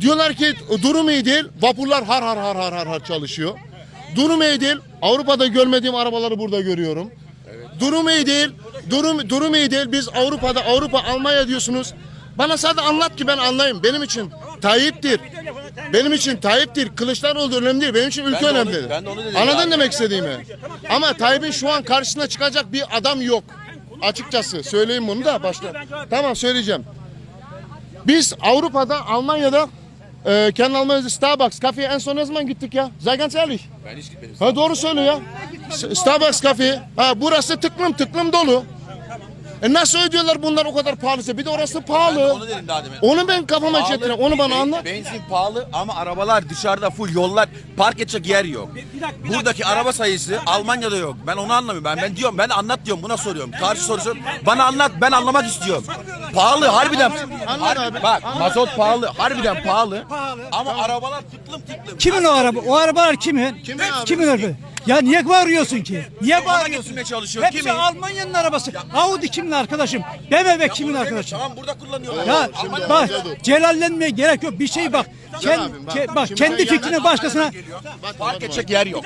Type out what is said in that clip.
Diyorlar ki durum iyi değil. Vapurlar har har har har har har çalışıyor. Durum iyi değil. Avrupa'da görmediğim arabaları burada görüyorum. Durum iyi değil. Durum durum iyi değil. Biz Avrupa'da Avrupa Almanya diyorsunuz. Bana sadece anlat ki ben anlayayım. Benim için Tayyip'tir. Benim için Tayyip'tir. Kılıçdaroğlu önemli değil. Benim için ülke de onu- önemli. ben de onu dedim Anladın abi. demek istediğimi? Ama Tayyip'in şu an karşısına çıkacak bir adam yok. Açıkçası söyleyeyim bunu da başta. Tamam söyleyeceğim. Biz Avrupa'da, Almanya'da e, kendi Almanya'da Starbucks kafeye en son ne zaman gittik ya? Ehrlich. Ben hiç gitmedim. Ha doğru söylüyor ya. Starbucks kafe. Ha burası tıklım tıklım dolu. E nasıl ödüyorlar bunlar o kadar pahalısa? Bir de orası Ben de pahalı. onu dedim daha demin. Onu ben kafama Pahalı. Onu bana anlat. Benzin pahalı ama arabalar dışarıda full yollar park edecek yer yok. Buradaki araba sayısı Almanya'da yok. Ben onu anlamıyorum. Ben ben diyorum ben anlat diyorum buna soruyorum. Karşı soruyorum. Bana anlat ben anlamak istiyorum. Pahalı harbiden. Anlat Harbi- abi. Bak mazot pahalı. Harbiden pahalı. Ama arabalar tıklım tıklım. Kimin o araba? O arabalar kimin? Kimin abi? Kimin araba? Ya niye bağırıyorsun ki? Niye bağırıyorsun? çalışıyor. Hepsi Kimin? Almanya'nın arabası. Audi kimin arkadaşım? BMW kimin arkadaşım? Tamam burada kullanıyorlar. Ya Almanya'da bak dur. celallenmeye gerek yok. Bir şey bak. Kend, abim, bak. ke- bak Şimdi kendi yandan- başkasına Park edecek yer yok.